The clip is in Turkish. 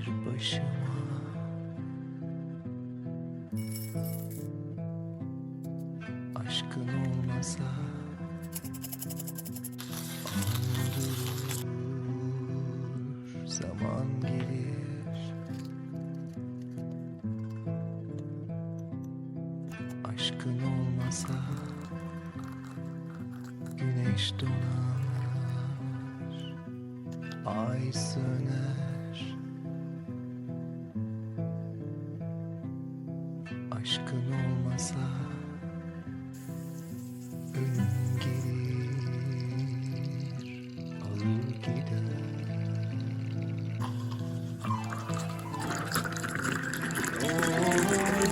bir başıma? Aşkın olmasa an durur, zaman gelir. Aşkın olmasa güneş donar, ay söner. aşkın olmasa ölüm gelir alır gider. Oh.